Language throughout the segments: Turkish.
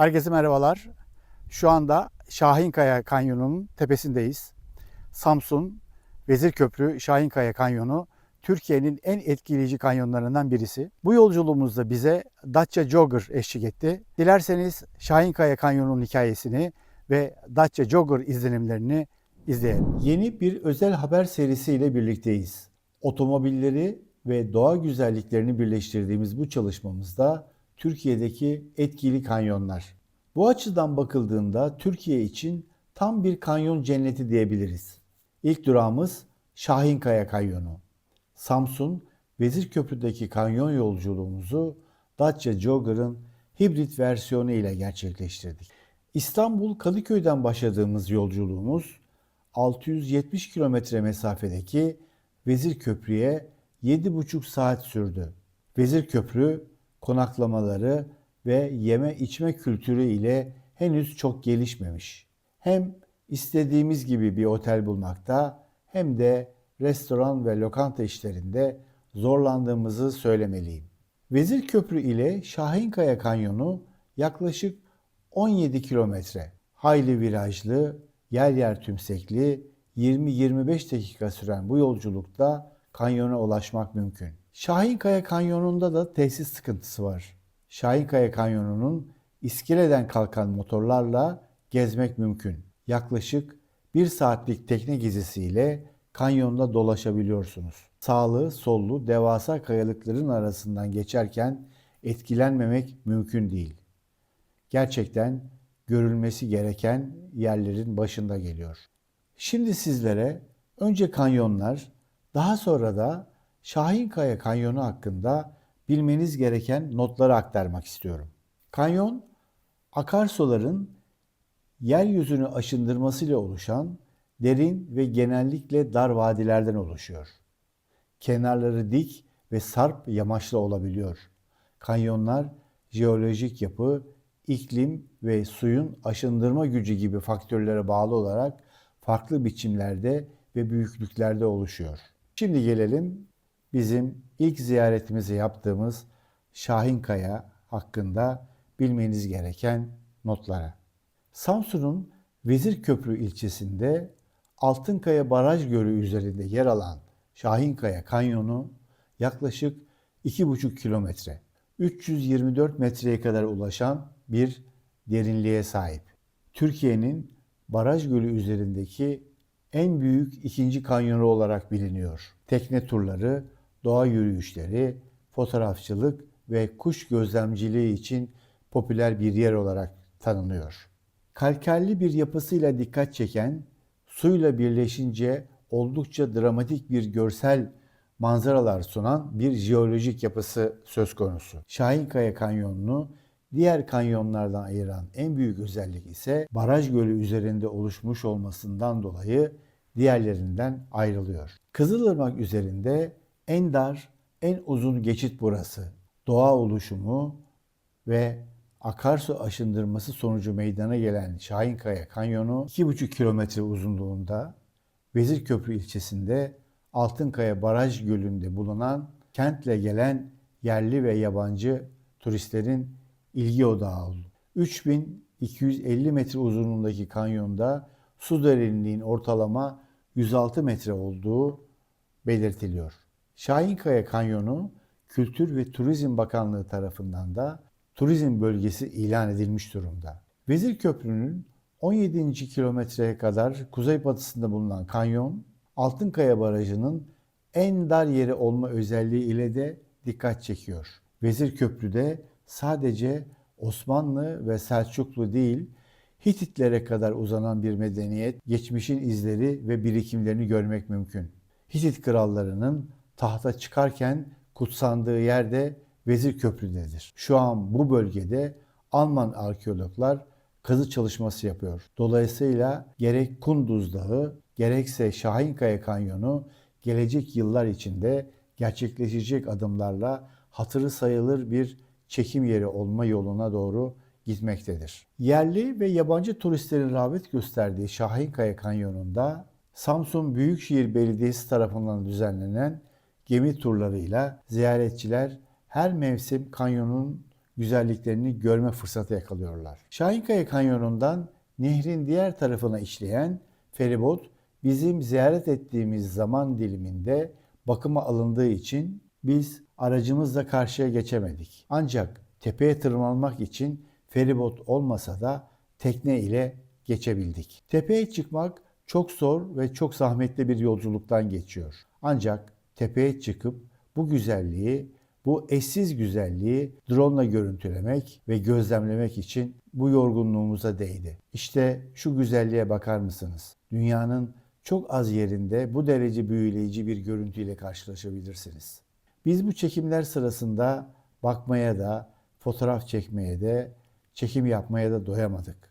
Herkese merhabalar. Şu anda Şahinkaya Kanyonu'nun tepesindeyiz. Samsun Vezirköprü Şahinkaya Kanyonu Türkiye'nin en etkileyici kanyonlarından birisi. Bu yolculuğumuzda bize Datça Jogger eşlik etti. Dilerseniz Şahinkaya Kanyonu'nun hikayesini ve Datça Jogger izlenimlerini izleyelim. Yeni bir özel haber serisiyle birlikteyiz. Otomobilleri ve doğa güzelliklerini birleştirdiğimiz bu çalışmamızda Türkiye'deki etkili kanyonlar. Bu açıdan bakıldığında Türkiye için tam bir kanyon cenneti diyebiliriz. İlk durağımız Şahinkaya Kanyonu. Samsun Vezirköprü'deki kanyon yolculuğumuzu Dacia Jogger'ın hibrit versiyonu ile gerçekleştirdik. İstanbul Kadıköy'den başladığımız yolculuğumuz 670 kilometre mesafedeki Vezirköprü'ye 7,5 saat sürdü. Vezirköprü konaklamaları ve yeme içme kültürü ile henüz çok gelişmemiş. Hem istediğimiz gibi bir otel bulmakta hem de restoran ve lokanta işlerinde zorlandığımızı söylemeliyim. Vezirköprü ile Şahinkaya Kanyonu yaklaşık 17 kilometre. Hayli virajlı, yer yer tümsekli, 20-25 dakika süren bu yolculukta kanyona ulaşmak mümkün. Şahinkaya Kanyonu'nda da tesis sıkıntısı var. Şahinkaya Kanyonu'nun iskeleden kalkan motorlarla gezmek mümkün. Yaklaşık bir saatlik tekne gezisiyle kanyonda dolaşabiliyorsunuz. Sağlı, sollu, devasa kayalıkların arasından geçerken etkilenmemek mümkün değil. Gerçekten görülmesi gereken yerlerin başında geliyor. Şimdi sizlere önce kanyonlar, daha sonra da Şahinkaya Kanyonu hakkında bilmeniz gereken notları aktarmak istiyorum. Kanyon, akarsuların yeryüzünü aşındırmasıyla oluşan derin ve genellikle dar vadilerden oluşuyor. Kenarları dik ve sarp yamaçlı olabiliyor. Kanyonlar jeolojik yapı, iklim ve suyun aşındırma gücü gibi faktörlere bağlı olarak farklı biçimlerde ve büyüklüklerde oluşuyor. Şimdi gelelim bizim ilk ziyaretimizi yaptığımız Şahinkaya hakkında bilmeniz gereken notlara. Samsun'un Vezirköprü ilçesinde Altınkaya Baraj Gölü üzerinde yer alan Şahinkaya Kanyonu yaklaşık 2,5 kilometre, 324 metreye kadar ulaşan bir derinliğe sahip. Türkiye'nin Baraj Gölü üzerindeki en büyük ikinci kanyonu olarak biliniyor. Tekne turları, doğa yürüyüşleri, fotoğrafçılık ve kuş gözlemciliği için popüler bir yer olarak tanınıyor. Kalkerli bir yapısıyla dikkat çeken, suyla birleşince oldukça dramatik bir görsel manzaralar sunan bir jeolojik yapısı söz konusu. Şahinkaya Kanyonu'nu diğer kanyonlardan ayıran en büyük özellik ise baraj gölü üzerinde oluşmuş olmasından dolayı diğerlerinden ayrılıyor. Kızılırmak üzerinde en dar, en uzun geçit burası. Doğa oluşumu ve akarsu aşındırması sonucu meydana gelen Şahinkaya Kanyonu 2,5 kilometre uzunluğunda Vezirköprü ilçesinde Altınkaya Baraj Gölü'nde bulunan kentle gelen yerli ve yabancı turistlerin ilgi odağı oldu. 3250 metre uzunluğundaki kanyonda su derinliğinin ortalama 106 metre olduğu belirtiliyor. Şahinkaya Kanyonu Kültür ve Turizm Bakanlığı tarafından da turizm bölgesi ilan edilmiş durumda. Vezirköprü'nün 17. kilometreye kadar kuzeybatısında bulunan kanyon, Altınkaya Barajı'nın en dar yeri olma özelliği ile de dikkat çekiyor. Vezirköprü'de sadece Osmanlı ve Selçuklu değil, Hititlere kadar uzanan bir medeniyet, geçmişin izleri ve birikimlerini görmek mümkün. Hitit krallarının tahta çıkarken kutsandığı yerde Vezirköprü'dedir. Şu an bu bölgede Alman arkeologlar kazı çalışması yapıyor. Dolayısıyla gerek Kunduz Dağı gerekse Şahinkaya Kanyonu gelecek yıllar içinde gerçekleşecek adımlarla hatırı sayılır bir çekim yeri olma yoluna doğru gitmektedir. Yerli ve yabancı turistlerin rağbet gösterdiği Şahinkaya Kanyonu'nda Samsun Büyükşehir Belediyesi tarafından düzenlenen gemi turlarıyla ziyaretçiler her mevsim kanyonun güzelliklerini görme fırsatı yakalıyorlar. Şahinkaya Kanyonu'ndan nehrin diğer tarafına işleyen feribot bizim ziyaret ettiğimiz zaman diliminde bakıma alındığı için biz aracımızla karşıya geçemedik. Ancak tepeye tırmanmak için feribot olmasa da tekne ile geçebildik. Tepeye çıkmak çok zor ve çok zahmetli bir yolculuktan geçiyor. Ancak tepeye çıkıp bu güzelliği, bu eşsiz güzelliği drone ile görüntülemek ve gözlemlemek için bu yorgunluğumuza değdi. İşte şu güzelliğe bakar mısınız? Dünyanın çok az yerinde bu derece büyüleyici bir görüntüyle karşılaşabilirsiniz. Biz bu çekimler sırasında bakmaya da, fotoğraf çekmeye de, çekim yapmaya da doyamadık.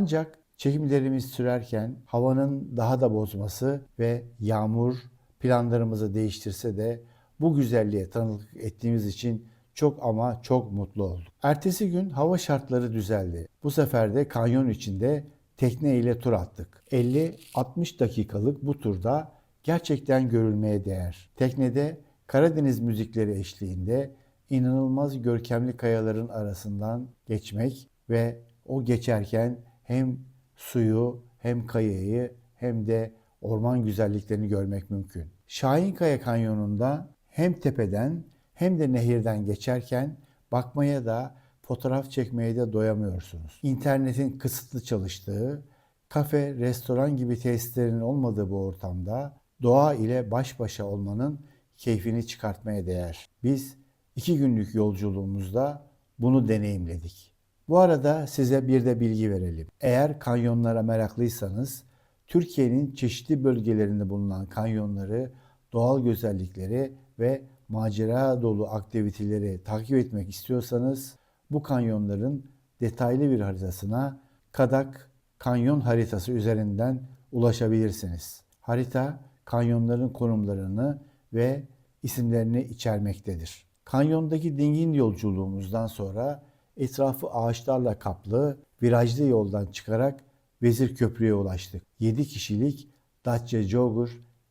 Ancak çekimlerimiz sürerken havanın daha da bozması ve yağmur planlarımızı değiştirse de bu güzelliğe tanıklık ettiğimiz için çok ama çok mutlu olduk. Ertesi gün hava şartları düzeldi. Bu sefer de kanyon içinde tekne ile tur attık. 50-60 dakikalık bu turda gerçekten görülmeye değer. Teknede Karadeniz müzikleri eşliğinde inanılmaz görkemli kayaların arasından geçmek ve o geçerken hem suyu hem kayayı hem de orman güzelliklerini görmek mümkün. Şahinkaya Kanyonu'nda hem tepeden hem de nehirden geçerken bakmaya da fotoğraf çekmeye de doyamıyorsunuz. İnternetin kısıtlı çalıştığı, kafe, restoran gibi tesislerin olmadığı bu ortamda doğa ile baş başa olmanın keyfini çıkartmaya değer. Biz iki günlük yolculuğumuzda bunu deneyimledik. Bu arada size bir de bilgi verelim. Eğer kanyonlara meraklıysanız Türkiye'nin çeşitli bölgelerinde bulunan kanyonları, doğal güzellikleri ve macera dolu aktiviteleri takip etmek istiyorsanız bu kanyonların detaylı bir haritasına Kadak Kanyon haritası üzerinden ulaşabilirsiniz. Harita kanyonların konumlarını ve isimlerini içermektedir. Kanyondaki dingin yolculuğumuzdan sonra etrafı ağaçlarla kaplı virajlı yoldan çıkarak Vezir Köprü'ye ulaştık. 7 kişilik Dacia Jogger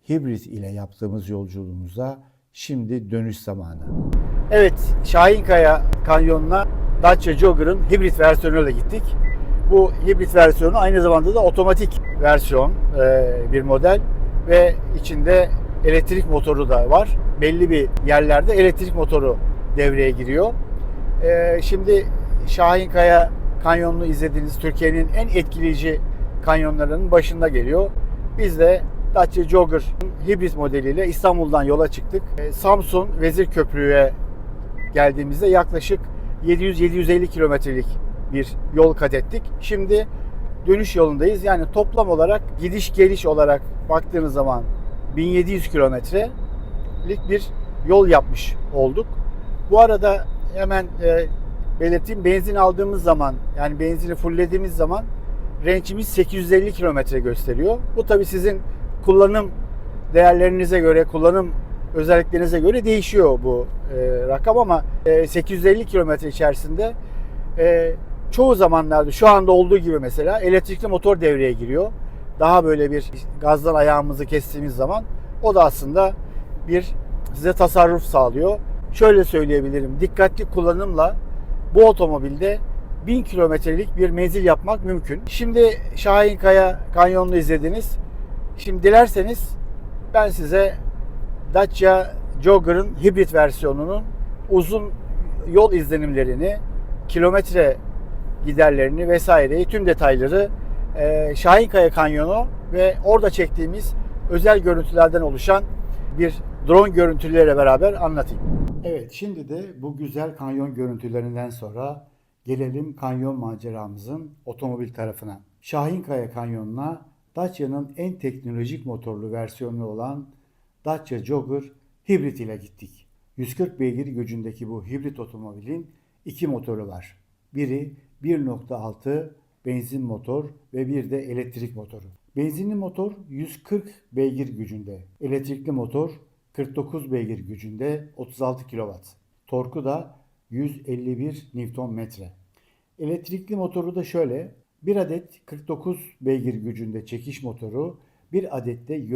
hibrit ile yaptığımız yolculuğumuza şimdi dönüş zamanı. Evet, Şahinkaya Kanyonu'na Dacia Jogger'ın hibrit versiyonuyla gittik. Bu hibrit versiyonu aynı zamanda da otomatik versiyon e, bir model ve içinde elektrik motoru da var. Belli bir yerlerde elektrik motoru devreye giriyor. E, şimdi Şahinkaya Kanyonu'nu izlediğiniz Türkiye'nin en etkileyici kanyonlarının başında geliyor. Biz de Dacia Jogger hibrit modeliyle İstanbul'dan yola çıktık. E, Samsun Vezir Köprü'ye geldiğimizde yaklaşık 700-750 kilometrelik bir yol kat ettik. Şimdi dönüş yolundayız. Yani toplam olarak gidiş geliş olarak baktığınız zaman 1700 kilometrelik bir yol yapmış olduk. Bu arada hemen e, belirteyim benzin aldığımız zaman yani benzini fulllediğimiz zaman range'imiz 850 kilometre gösteriyor. Bu tabi sizin kullanım değerlerinize göre, kullanım özelliklerinize göre değişiyor bu e, rakam ama e, 850 kilometre içerisinde e, çoğu zamanlarda şu anda olduğu gibi mesela elektrikli motor devreye giriyor. Daha böyle bir gazdan ayağımızı kestiğimiz zaman o da aslında bir size tasarruf sağlıyor. Şöyle söyleyebilirim. Dikkatli kullanımla bu otomobilde 1000 kilometrelik bir menzil yapmak mümkün. Şimdi Şahinkaya Kanyonu'nu izlediniz. Şimdi dilerseniz ben size Dacia Jogger'ın hibrit versiyonunun uzun yol izlenimlerini, kilometre giderlerini vesaireyi tüm detayları e, Şahinkaya Kanyonu ve orada çektiğimiz özel görüntülerden oluşan bir drone görüntüleriyle beraber anlatayım. Evet şimdi de bu güzel kanyon görüntülerinden sonra gelelim kanyon maceramızın otomobil tarafına. Şahinkaya Kanyonu'na Dacia'nın en teknolojik motorlu versiyonu olan Dacia Jogger hibrit ile gittik. 140 beygir gücündeki bu hibrit otomobilin iki motoru var. Biri 1.6 benzin motor ve bir de elektrik motoru. Benzinli motor 140 beygir gücünde, elektrikli motor 49 beygir gücünde 36 kW. Torku da 151 Nm. Elektrikli motoru da şöyle. Bir adet 49 beygir gücünde çekiş motoru, bir adet de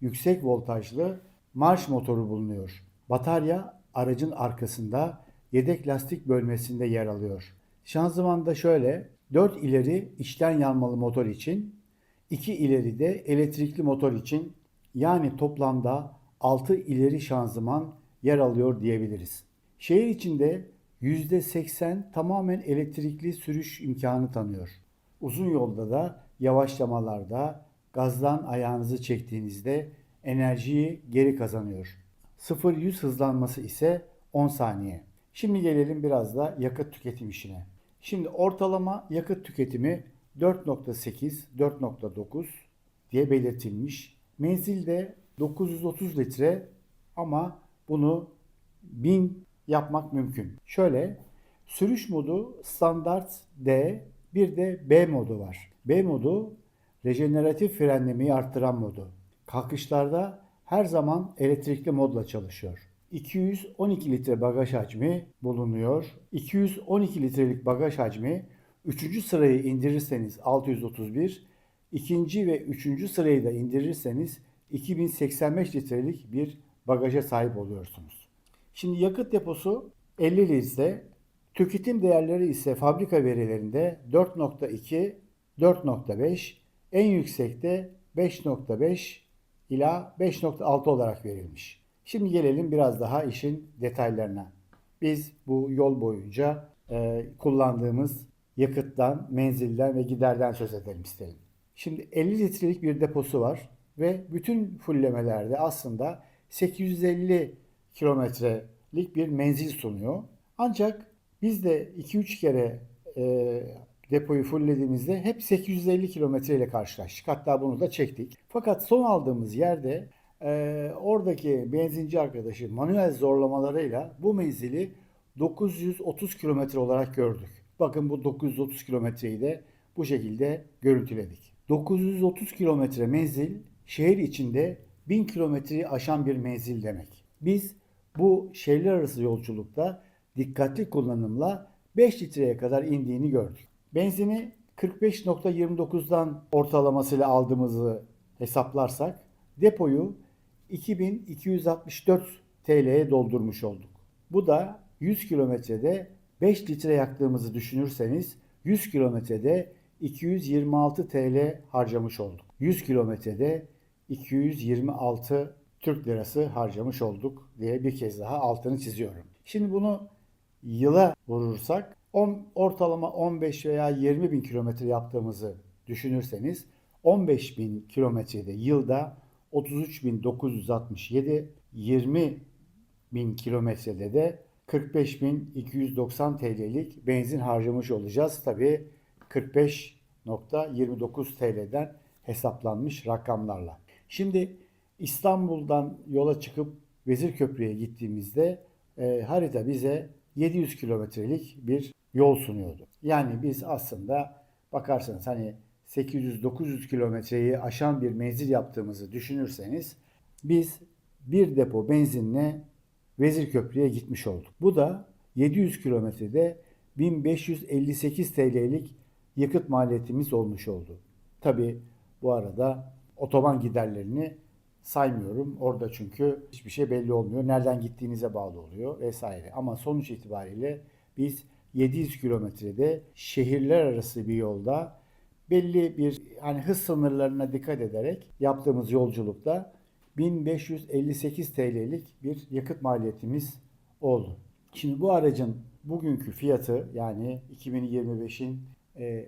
yüksek voltajlı marş motoru bulunuyor. Batarya aracın arkasında yedek lastik bölmesinde yer alıyor. Şanzımanda şöyle 4 ileri içten yanmalı motor için, 2 ileri de elektrikli motor için yani toplamda 6 ileri şanzıman yer alıyor diyebiliriz. Şehir içinde %80 tamamen elektrikli sürüş imkanı tanıyor. Uzun yolda da yavaşlamalarda gazdan ayağınızı çektiğinizde enerjiyi geri kazanıyor. 0-100 hızlanması ise 10 saniye. Şimdi gelelim biraz da yakıt tüketim işine. Şimdi ortalama yakıt tüketimi 4.8-4.9 diye belirtilmiş. Menzilde 930 litre ama bunu 1000 yapmak mümkün. Şöyle sürüş modu standart D bir de B modu var. B modu rejeneratif frenlemeyi arttıran modu. Kalkışlarda her zaman elektrikli modla çalışıyor. 212 litre bagaj hacmi bulunuyor. 212 litrelik bagaj hacmi 3. sırayı indirirseniz 631, ikinci ve 3. sırayı da indirirseniz 2085 litrelik bir bagaja sahip oluyorsunuz. Şimdi yakıt deposu 50 litre, tüketim değerleri ise fabrika verilerinde 4.2, 4.5, en yüksekte 5.5 ila 5.6 olarak verilmiş. Şimdi gelelim biraz daha işin detaylarına. Biz bu yol boyunca e, kullandığımız yakıttan, menzilden ve giderden söz edelim isterim. Şimdi 50 litrelik bir deposu var ve bütün fullemelerde aslında 850 kilometrelik bir menzil sunuyor. Ancak biz de 2-3 kere e, depoyu fulllediğimizde hep 850 kilometre ile karşılaştık. Hatta bunu da çektik. Fakat son aldığımız yerde e, oradaki benzinci arkadaşı manuel zorlamalarıyla bu menzili 930 kilometre olarak gördük. Bakın bu 930 kilometreyi de bu şekilde görüntüledik. 930 kilometre menzil şehir içinde 1000 kilometreyi aşan bir menzil demek. Biz bu şehirler arası yolculukta dikkatli kullanımla 5 litreye kadar indiğini gördük. Benzini 45.29'dan ortalamasıyla aldığımızı hesaplarsak depoyu 2264 TL'ye doldurmuş olduk. Bu da 100 kilometrede 5 litre yaktığımızı düşünürseniz 100 kilometrede 226 TL harcamış olduk. 100 kilometrede 226 Türk lirası harcamış olduk diye bir kez daha altını çiziyorum. Şimdi bunu yıla vurursak on, ortalama 15 veya 20 bin kilometre yaptığımızı düşünürseniz 15 bin kilometrede yılda 33.967 20 bin kilometrede de 45.290 TL'lik benzin harcamış olacağız. Tabii 45.29 TL'den hesaplanmış rakamlarla. Şimdi İstanbul'dan yola çıkıp Vezirköprü'ye gittiğimizde e, harita bize 700 kilometrelik bir yol sunuyordu. Yani biz aslında bakarsanız hani 800-900 kilometreyi aşan bir menzil yaptığımızı düşünürseniz biz bir depo benzinle Vezirköprü'ye gitmiş olduk. Bu da 700 kilometrede 1558 TL'lik yakıt maliyetimiz olmuş oldu. Tabi bu arada otoban giderlerini saymıyorum. Orada çünkü hiçbir şey belli olmuyor. Nereden gittiğinize bağlı oluyor vesaire. Ama sonuç itibariyle biz 700 kilometrede şehirler arası bir yolda belli bir hani hız sınırlarına dikkat ederek yaptığımız yolculukta 1558 TL'lik bir yakıt maliyetimiz oldu. Şimdi bu aracın bugünkü fiyatı yani 2025'in e,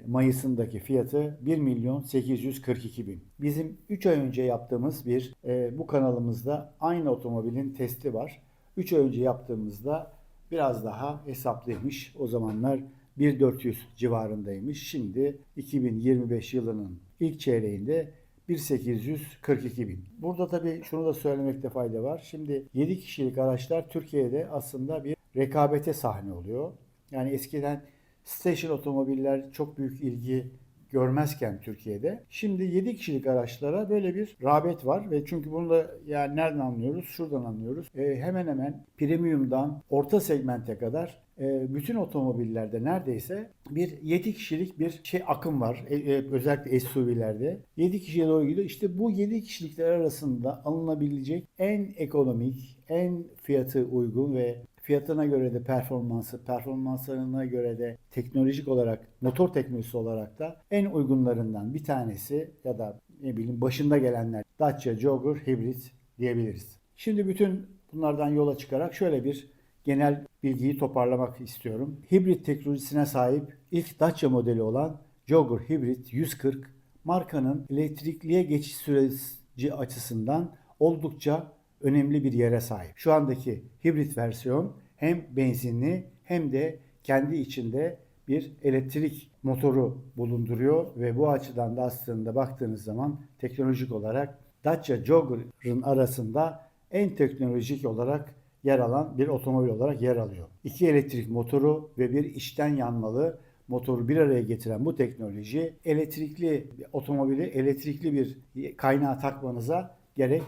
Mayıs'ındaki fiyatı 1 milyon 842 bin. Bizim 3 ay önce yaptığımız bir e, bu kanalımızda aynı otomobilin testi var. 3 ay önce yaptığımızda biraz daha hesaplıymış. O zamanlar 1400 civarındaymış. Şimdi 2025 yılının ilk çeyreğinde 1842 bin. Burada tabii şunu da söylemekte fayda var. Şimdi 7 kişilik araçlar Türkiye'de aslında bir rekabete sahne oluyor. Yani eskiden station otomobiller çok büyük ilgi görmezken Türkiye'de şimdi 7 kişilik araçlara böyle bir rağbet var ve çünkü bunu da yani nereden anlıyoruz? Şuradan anlıyoruz. E, hemen hemen premiumdan orta segmente kadar e, bütün otomobillerde neredeyse bir 7 kişilik bir şey akım var. E, e, özellikle SUV'lerde. 7 kişiye doğru gidiyor. İşte bu 7 kişilikler arasında alınabilecek en ekonomik, en fiyatı uygun ve fiyatına göre de performansı, performanslarına göre de teknolojik olarak, motor teknolojisi olarak da en uygunlarından bir tanesi ya da ne bileyim başında gelenler Dacia Jogger Hybrid diyebiliriz. Şimdi bütün bunlardan yola çıkarak şöyle bir genel bilgiyi toparlamak istiyorum. Hibrit teknolojisine sahip ilk Dacia modeli olan Jogger Hybrid 140 markanın elektrikliye geçiş süreci açısından oldukça önemli bir yere sahip. Şu andaki hibrit versiyon hem benzinli hem de kendi içinde bir elektrik motoru bulunduruyor ve bu açıdan da aslında baktığınız zaman teknolojik olarak Dacia Jogger'ın arasında en teknolojik olarak yer alan bir otomobil olarak yer alıyor. İki elektrik motoru ve bir içten yanmalı motoru bir araya getiren bu teknoloji elektrikli otomobili elektrikli bir kaynağa takmanıza gerek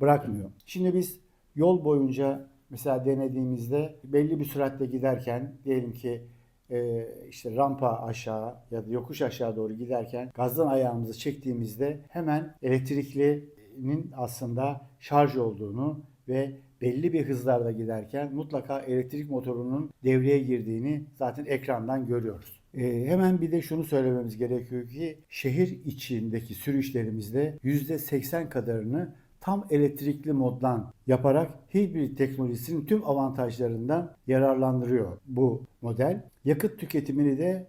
bırakmıyor. Şimdi biz yol boyunca mesela denediğimizde belli bir süratle giderken diyelim ki e, işte rampa aşağı ya da yokuş aşağı doğru giderken gazdan ayağımızı çektiğimizde hemen elektriklinin aslında şarj olduğunu ve belli bir hızlarda giderken mutlaka elektrik motorunun devreye girdiğini zaten ekrandan görüyoruz. Ee, hemen bir de şunu söylememiz gerekiyor ki şehir içindeki sürüşlerimizde %80 kadarını tam elektrikli moddan yaparak hibrit teknolojisinin tüm avantajlarından yararlandırıyor bu model. Yakıt tüketimini de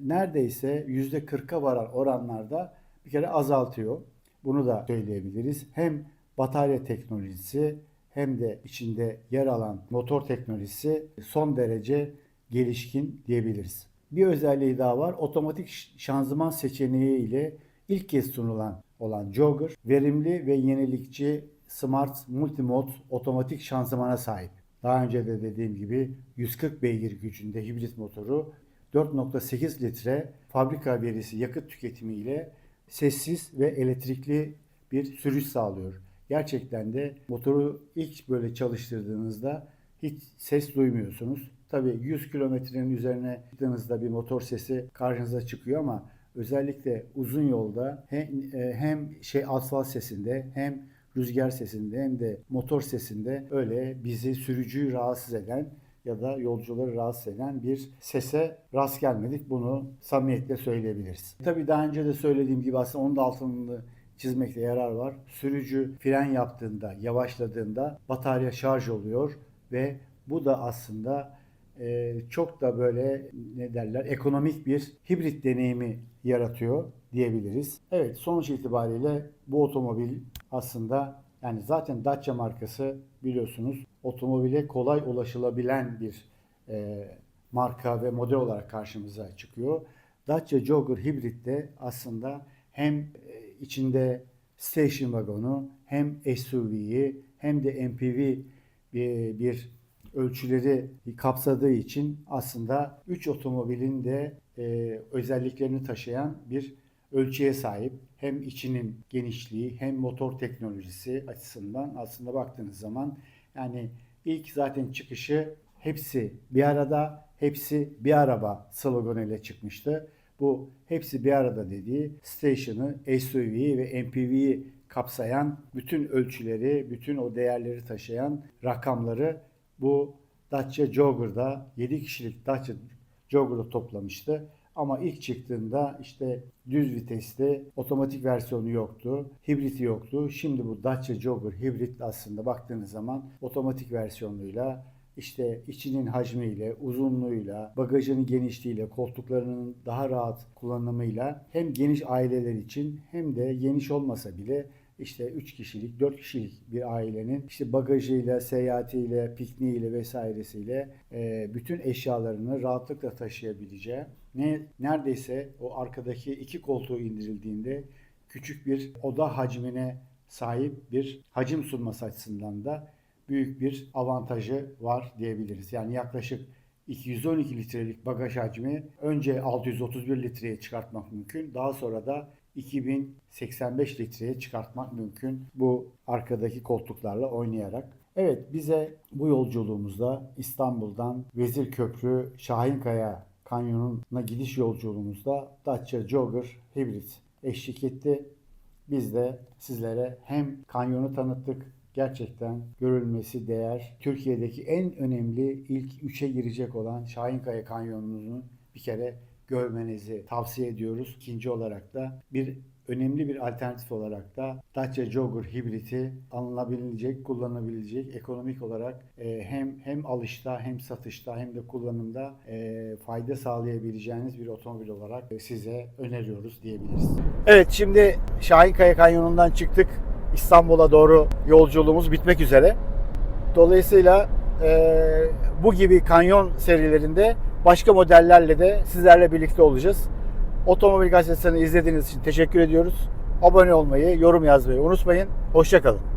neredeyse %40'a varan oranlarda bir kere azaltıyor. Bunu da söyleyebiliriz. Hem batarya teknolojisi hem de içinde yer alan motor teknolojisi son derece gelişkin diyebiliriz. Bir özelliği daha var. Otomatik şanzıman seçeneği ile ilk kez sunulan olan Jogger verimli ve yenilikçi Smart Multimode otomatik şanzımana sahip. Daha önce de dediğim gibi 140 beygir gücünde hibrit motoru 4.8 litre fabrika verisi yakıt tüketimi ile sessiz ve elektrikli bir sürüş sağlıyor. Gerçekten de motoru ilk böyle çalıştırdığınızda hiç ses duymuyorsunuz. Tabii 100 kilometrenin üzerine çıktığınızda bir motor sesi karşınıza çıkıyor ama özellikle uzun yolda hem, e, hem şey asfalt sesinde hem rüzgar sesinde hem de motor sesinde öyle bizi sürücüyü rahatsız eden ya da yolcuları rahatsız eden bir sese rast gelmedik. Bunu samimiyetle söyleyebiliriz. Tabii daha önce de söylediğim gibi aslında onun da altını çizmekte yarar var. Sürücü fren yaptığında, yavaşladığında batarya şarj oluyor ve bu da aslında e, çok da böyle ne derler ekonomik bir hibrit deneyimi yaratıyor diyebiliriz. Evet sonuç itibariyle bu otomobil aslında yani zaten Dacia markası biliyorsunuz otomobile kolay ulaşılabilen bir e, marka ve model olarak karşımıza çıkıyor. Dacia Jogger Hybrid de aslında hem e, içinde station wagonu hem SUV'yi hem de MPV bir, bir ölçüleri kapsadığı için aslında 3 otomobilin de e, özelliklerini taşıyan bir ölçüye sahip. Hem içinin genişliği hem motor teknolojisi açısından aslında baktığınız zaman yani ilk zaten çıkışı hepsi bir arada, hepsi bir araba sloganıyla çıkmıştı. Bu hepsi bir arada dediği station'ı, SUV'yi ve MPV'yi kapsayan bütün ölçüleri, bütün o değerleri taşıyan rakamları bu Dacia Jogger'da 7 kişilik Dacia Jogger'da toplamıştı. Ama ilk çıktığında işte düz vitesli otomatik versiyonu yoktu. Hibriti yoktu. Şimdi bu Dacia Jogger hibrit aslında baktığınız zaman otomatik versiyonuyla işte içinin hacmiyle, uzunluğuyla, bagajının genişliğiyle, koltuklarının daha rahat kullanımıyla hem geniş aileler için hem de geniş olmasa bile işte 3 kişilik, 4 kişilik bir ailenin işte bagajıyla, seyahatiyle, pikniğiyle vesairesiyle e, bütün eşyalarını rahatlıkla taşıyabileceği ne neredeyse o arkadaki iki koltuğu indirildiğinde küçük bir oda hacmine sahip bir hacim sunması açısından da büyük bir avantajı var diyebiliriz. Yani yaklaşık 212 litrelik bagaj hacmi önce 631 litreye çıkartmak mümkün. Daha sonra da 2085 litreye çıkartmak mümkün bu arkadaki koltuklarla oynayarak. Evet bize bu yolculuğumuzda İstanbul'dan Vezirköprü Şahinkaya Kanyonu'na gidiş yolculuğumuzda Dacia Jogger hibrit eşlik etti. Biz de sizlere hem kanyonu tanıttık, gerçekten görülmesi değer. Türkiye'deki en önemli ilk üçe girecek olan Şahinkaya Kanyonu'nu bir kere görmenizi tavsiye ediyoruz. İkinci olarak da bir önemli bir alternatif olarak da Dacia Jogger hibriti alınabilecek, kullanılabilecek ekonomik olarak e, hem hem alışta hem satışta hem de kullanımda e, fayda sağlayabileceğiniz bir otomobil olarak size öneriyoruz diyebiliriz. Evet şimdi Şahinkaya Kanyonu'ndan çıktık. İstanbul'a doğru yolculuğumuz bitmek üzere. Dolayısıyla e, bu gibi kanyon serilerinde başka modellerle de sizlerle birlikte olacağız. Otomobil gazetesini izlediğiniz için teşekkür ediyoruz. Abone olmayı, yorum yazmayı unutmayın. Hoşçakalın.